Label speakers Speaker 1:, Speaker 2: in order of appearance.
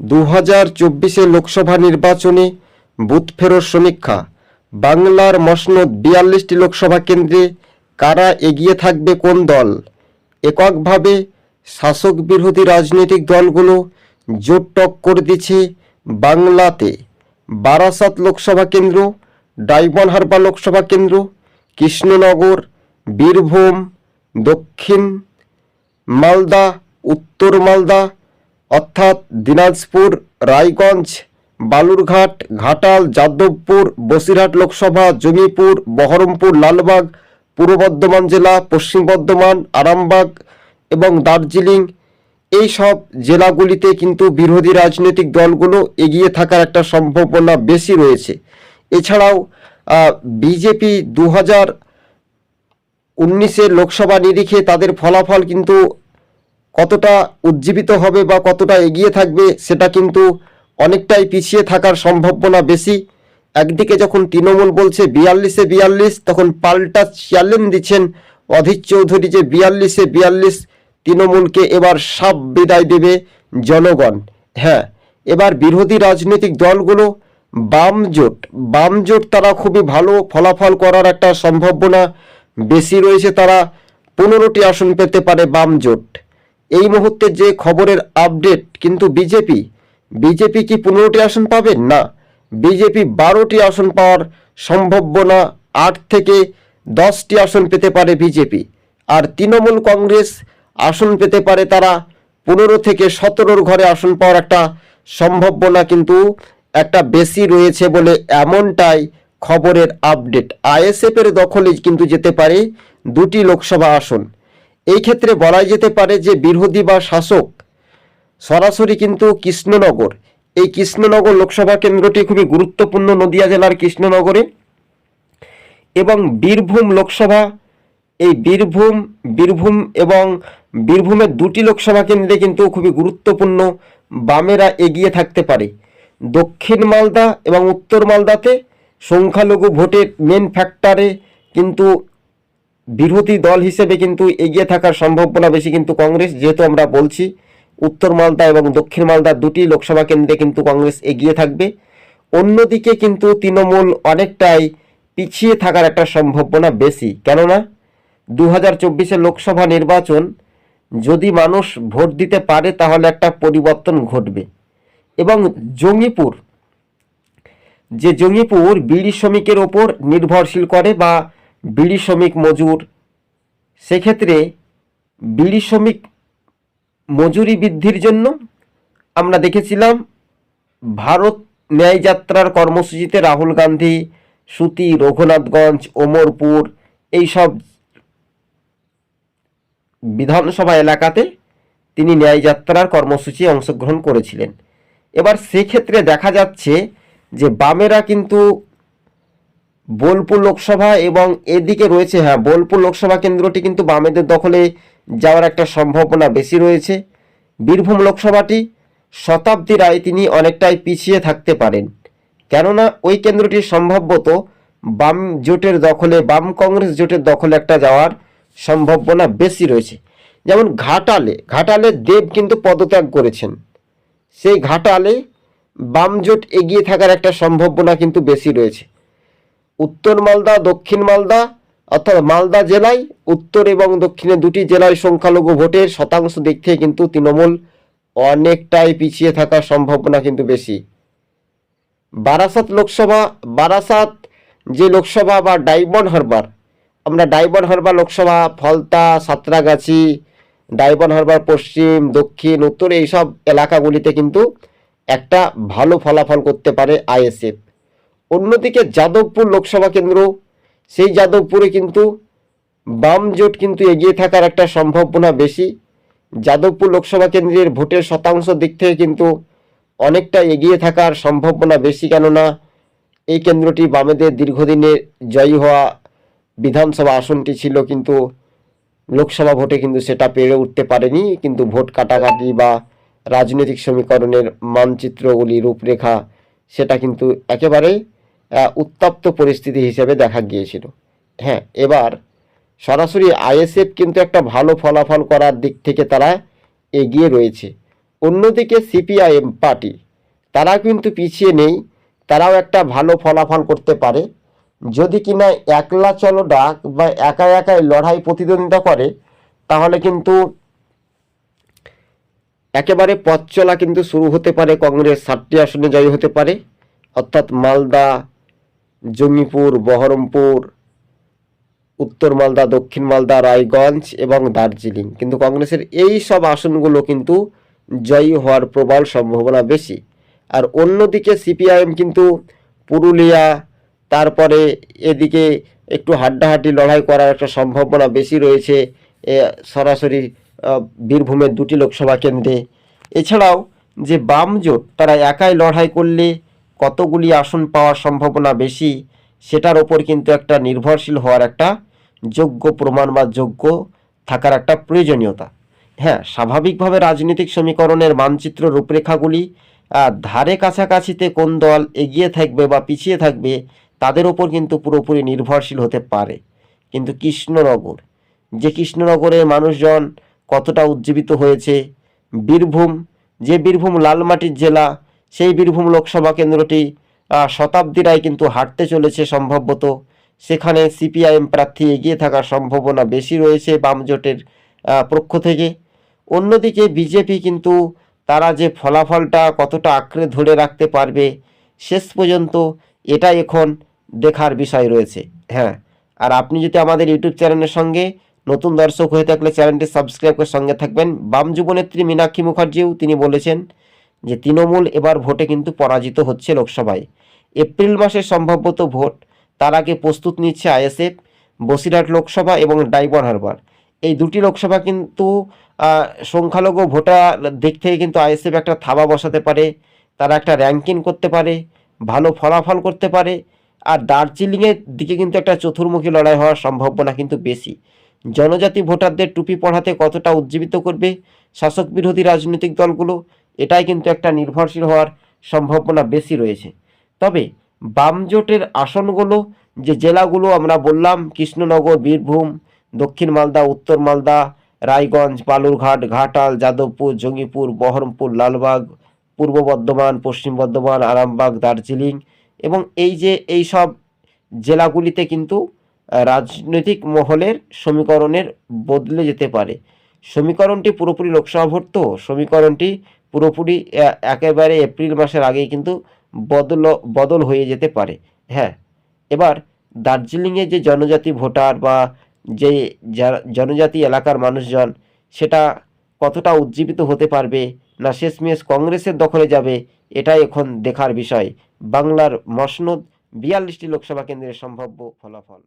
Speaker 1: দু হাজার চব্বিশে লোকসভা নির্বাচনে বুথ ফেরত সমীক্ষা। বাংলার মসনদ বিয়াল্লিশটি লোকসভা কেন্দ্রে কারা এগিয়ে থাকবে কোন দল? এককভাবে শাসক বিরোধী রাজনৈতিক দলগুলো জোট টক্কর দিচ্ছে বাংলাতে। বারাসাত লোকসভা কেন্দ্র ডাইবন হারবা লোকসভা কেন্দ্র, কৃষ্ণনগর, বীরভূম, দক্ষিণ মালদা, উত্তর মালদা অর্থাৎ দিনাজপুর, রায়গঞ্জ, বালুরঘাট, ঘাটাল, যাদবপুর, বসিরহাট লোকসভা, জঙ্গিপুর, বহরমপুর, লালবাগ, পূর্ব বর্ধমান জেলা, পশ্চিম বর্ধমান, আরামবাগ এবং দার্জিলিং। এই সব জেলাগুলিতে কিন্তু বিরোধী রাজনৈতিক দলগুলো এগিয়ে থাকার একটা সম্ভাবনা বেশি রয়েছে। এছাড়াও বিজেপি দু হাজার উনিশের লোকসভা নিরিখে তাদের ফলাফল কিন্তু কতটা উজ্জীবিত হবে বা কতটা এগিয়ে থাকবে, সেটা কিন্তু অনেকটাই পিছিয়ে থাকার সম্ভাবনা বেশি। একদিকে যখন তৃণমূল বলছে বিয়াল্লিশে বিয়াল্লিশ, তখন পাল্টা চ্যালেঞ্জ দিচ্ছেন অধীর চৌধুরী যে বিয়াল্লিশে বিয়াল্লিশ তৃণমূলকে এবার সাপ বিদায় দেবে জনগণ। হ্যাঁ এবার বিরোধী রাজনৈতিক দলগুলো বাম জোট। বাম জোট তারা খুবই ভালো ফলাফল করার একটা সম্ভাবনা বেশি রয়েছে, তারা পনেরোটি আসন পেতে পারে বাম জোট। এই মুহূর্তে যে খবরের আপডেট, কিন্তু বিজেপি? বিজেপি কি পনেরোটি আসন পাবে? না। বিজেপি বারোটি আসন পাওয়ার সম্ভাবনা আট থেকে দশটি আসন পেতে পারে বিজেপি। আর তৃণমূল কংগ্রেস আসন পেতে পারে তারা পনেরো থেকে সতেরোর ঘরে আসন পাওয়ার একটা সম্ভাবনা কিন্তু একটা বেশি রয়েছে বলে এমনটাই খবরের আপডেট। আইএসএফের দখলে কিন্তু যেতে পারে দুটি লোকসভা আসন। এই ক্ষেত্রে বলা যেতে পারে যে বিরোধী বা শাসক, সরাসরি কিন্তু কৃষ্ণনগর। এই কৃষ্ণনগর লোকসভা কেন্দ্রটি খুবই গুরুত্বপূর্ণ নদিয়া জেলার কৃষ্ণনগরে। এবং বীরভূম লোকসভা, এই বীরভূম বীরভূম এবং বীরভূমের দুটি লোকসভা কেন্দ্রে কিন্তু খুবই গুরুত্বপূর্ণ বামেরা এগিয়ে থাকতে পারে। দক্ষিণ মালদা এবং উত্তর মালদাতে সংখ্যালঘু ভোটের মেন ফ্যাক্টরে কিন্তু বিরোধী দল হিসেবে কিন্তু এগিয়ে থাকার সম্ভাবনা বেশি কিন্তু কংগ্রেস, যেহেতু আমরা বলছি উত্তর মালদা এবং দক্ষিণ মালদা দুটি লোকসভা কেন্দ্রে কিন্তু কংগ্রেস এগিয়ে থাকবে। অন্যদিকে কিন্তু তৃণমূল অনেকটাই পিছিয়ে থাকার একটা সম্ভাবনা বেশি। কেননা দু হাজার লোকসভা নির্বাচন যদি মানুষ ভোট দিতে পারে তাহলে একটা পরিবর্তন ঘটবে। এবং জঙ্গিপুর, যে জঙ্গিপুর বিড়ি শ্রমিকের ওপর নির্ভরশীল করে বা বিড়ি শ্রমিক মজুর, সেক্ষেত্রে বিড়ি শ্রমিক মজুরি বৃদ্ধির জন্য আমরা দেখেছিলাম ভারত ন্যায় যাত্রার কর্মসূচিতে রাহুল গান্ধী, সুতি, রঘুনাথগঞ্জ, ওমরপুর এইসব বিধানসভা এলাকাতে তিনি ন্যায় যাত্রার কর্মসূচি অংশগ্রহণ করেছিলেন। এবার সেক্ষেত্রে দেখা যাচ্ছে যে বামেরা কিন্তু বোলপুর লোকসভা এবং এদিকে রয়েছে হ্যাঁ বোলপুর লোকসভা কেন্দ্রটি কিন্তু বামেদের দখলে যাওয়ার একটা সম্ভাবনা বেশি রয়েছে। বীরভূম লোকসভাটি শতাব্দী রায় তিনি অনেকটাই পিছিয়ে থাকতে পারেন। কেননা ওই কেন্দ্রটি সম্ভবত বাম জোটের দখলে, বাম কংগ্রেস জোটের দখলে একটা যাওয়ার সম্ভাবনা বেশি রয়েছে। যেমন ঘাটালে ঘাটালে দেব কিন্তু পদত্যাগ করেছেন। সেই ঘাটালে বাম জোট এগিয়ে থাকার একটা সম্ভাবনা কিন্তু বেশি রয়েছে। উত্তর মালদা, দক্ষিণ মালদা, অর্থাৎ মালদা জেলায় উত্তর এবং দক্ষিণে দুটি জেলায় সংখ্যালঘু ভোটের শতাংশ দিক থেকে কিন্তু তৃণমূল অনেকটাই পিছিয়ে থাকার সম্ভাবনা কিন্তু বেশি। বারাসাত লোকসভা, বারাসাত যে লোকসভা বা ডাইবন হারবার, আমরা ডাইবন হারবার লোকসভা, ফলতা, সাঁতরাগাছি ডাইবন হারবার পশ্চিম, দক্ষিণ, উত্তর, এইসব এলাকাগুলিতে কিন্তু একটা ভালো ফলাফল করতে পারে আইএসএফ। অন্যদিকে যাদবপুর লোকসভা কেন্দ্র সেই যাদবপুরে কিন্তু বাম জোট কিন্তু এগিয়ে থাকার একটা সম্ভাবনা বেশি। যাদবপুর লোকসভা কেন্দ্রের ভোটের শতাংশ দিক থেকে কিন্তু অনেকটা এগিয়ে থাকার সম্ভাবনা বেশি কেননা এই কেন্দ্রটি বামেদের দীর্ঘদিনের জয়ী হওয়া বিধানসভা আসনটি ছিল কিন্তু লোকসভা ভোটে কিন্তু সেটা পেরে উঠতে পারেনি। কিন্তু ভোট কাটাকাটি বা রাজনৈতিক সমীকরণের মানচিত্রগুলি রূপরেখা সেটা কিন্তু একেবারে আহ, উত্তপ্ত পরিস্থিতি হিসেবে দেখা গিয়েছিল। হ্যাঁ এবার সরাসরি আইএসএফ কিন্তু একটা ভালো ফলাফল করার দিক থেকে তারা এগিয়ে রয়েছে। অন্যদিকে সিপিআইএম পার্টি, তারা কিন্তু পিছিয়ে নেই, তারাও একটা ভালো ফলাফল করতে পারে। যদি কিনা একলা চলো ডাক বা একা একাই লড়াই প্রতিদ্বন্দ্বিতা করে, তাহলে কিন্তু একেবারে পথ চলা কিন্তু শুরু হতে পারে, কংগ্রেস ষাটটি আসনে জয়ী হতে পারে। অর্থাৎ মালদা জঙ্গিপুর, বহরমপুর, উত্তর মালদা, দক্ষিণ মালদা, রায়গঞ্জ এবং দার্জিলিং। কিন্তু কংগ্রেসের এই সব আসনগুলো কিন্তু জয়ী হওয়ার প্রবল সম্ভাবনা বেশি। আর অন্যদিকে সিপিআইএম কিন্তু পুরুলিয়া, তারপরে এদিকে একটু হাড্ডাহাড্ডি লড়াই করার একটা সম্ভাবনা বেশি রয়েছে সরাসরি বীরভূমের দুটি লোকসভা কেন্দ্রে। এছাড়াও যে বাম জোট তারা একাই লড়াই করলে কতগুলি আসন পাওয়ার সম্ভাবনা বেশি, সেটার ওপর কিন্তু একটা নির্ভরশীল হওয়ার একটা যোগ্য প্রমাণ বা যোগ্য থাকার একটা প্রয়োজনীয়তা। হ্যাঁ স্বাভাবিকভাবে রাজনৈতিক সমীকরণের মানচিত্র রূপরেখাগুলি ধারে কাছাকাছিতে কোন দল এগিয়ে থাকবে বা পিছিয়ে থাকবে, তাদের ওপর কিন্তু পুরোপুরি নির্ভরশীল হতে পারে। কিন্তু কৃষ্ণনগর, যে কৃষ্ণনগরের মানুষজন কতটা উজ্জীবিত হয়েছে, বীরভূম, যে বীরভূম লালমাটির জেলা সেই বীরভূম লোকসভা কেন্দ্রটি আহ, শতাব্দীরাই কিন্তু হাঁটতে চলেছে সম্ভবত। সেখানে সিপিআইএম প্রার্থী এগিয়ে থাকার সম্ভাবনা বেশি রয়েছে বাম জোটের পক্ষ থেকে। অন্যদিকে বিজেপি কিন্তু তারা যে ফলাফলটা কতটা আঁকড়ে ধরে রাখতে পারবে শেষ পর্যন্ত এটা এখন দেখার বিষয় রয়েছে। হ্যাঁ আর আপনি যদি আমাদের ইউটিউব চ্যানেলের সঙ্গে নতুন দর্শক হয়ে থাকলে চ্যানেলটি সাবস্ক্রাইব করে সঙ্গে থাকবেন। বাম যুবনেত্রী মীনাক্ষী মুখার্জিও তিনি বলেছেন যে তৃণমূল এবার ভোটে কিন্তু পরাজিত হচ্ছে লোকসভায়। এপ্রিল মাসে সম্ভাব্যত ভোট তার আগে প্রস্তুত নিচ্ছে আইএসএফ, বসিরহাট লোকসভা এবং ডাইবন হারবার। এই দুটি লোকসভা কিন্তু সংখ্যালঘু ভোটার দিক থেকে কিন্তু আইএসএফ একটা থাবা বসাতে পারে, তারা একটা র্যাঙ্কিং করতে পারে, ভালো ফলাফল করতে পারে, আর দার্জিলিংয়ের দিকে কিন্তু একটা চতুর্মুখী লড়াই হওয়ার সম্ভাবনা কিন্তু বেশি। জনজাতি ভোটারদের টুপি পড়াতে কতটা উজ্জীবিত করবে শাসক বিরোধী রাজনৈতিক দলগুলো এটাই কিন্তু একটা নির্ভরশীল হওয়ার সম্ভাবনা বেশি রয়েছে। তবে বামজোটের আসনগুলো, যে জেলাগুলো আমরা বললাম, কৃষ্ণনগর, বীরভূম, দক্ষিণ মালদা, উত্তর মালদা, রায়গঞ্জ, বালুরঘাট, ঘাটাল, যাদবপুর, জঙ্গিপুর, বহরমপুর, লালবাগ, পূর্ব বর্ধমান, পশ্চিম বর্ধমান, আরামবাগ, দার্জিলিং এবং এই যে এই সব জেলাগুলিতে কিন্তু রাজনৈতিক মহলের সমীকরণের বদলে যেতে পারে। সমীকরণটি পুরোপুরি লোকসভা ভোট তো, সমীকরণটি পুরোপুরি একেবারে এপ্রিল মাসের আগেই কিন্তু বদল বদল হয়ে যেতে পারে। হ্যাঁ এবার দার্জিলিংয়ে যে জনজাতি ভোটার বা যে জনজাতি এলাকার মানুষজন, সেটা কতটা উজ্জীবিত হতে পারবে না শেষমেশ কংগ্রেসের দখলে যাবে, এটাই এখন দেখার বিষয়। বাংলার মসনদ, বিয়াল্লিশটি লোকসভা কেন্দ্রের সম্ভাব্য ফলাফল।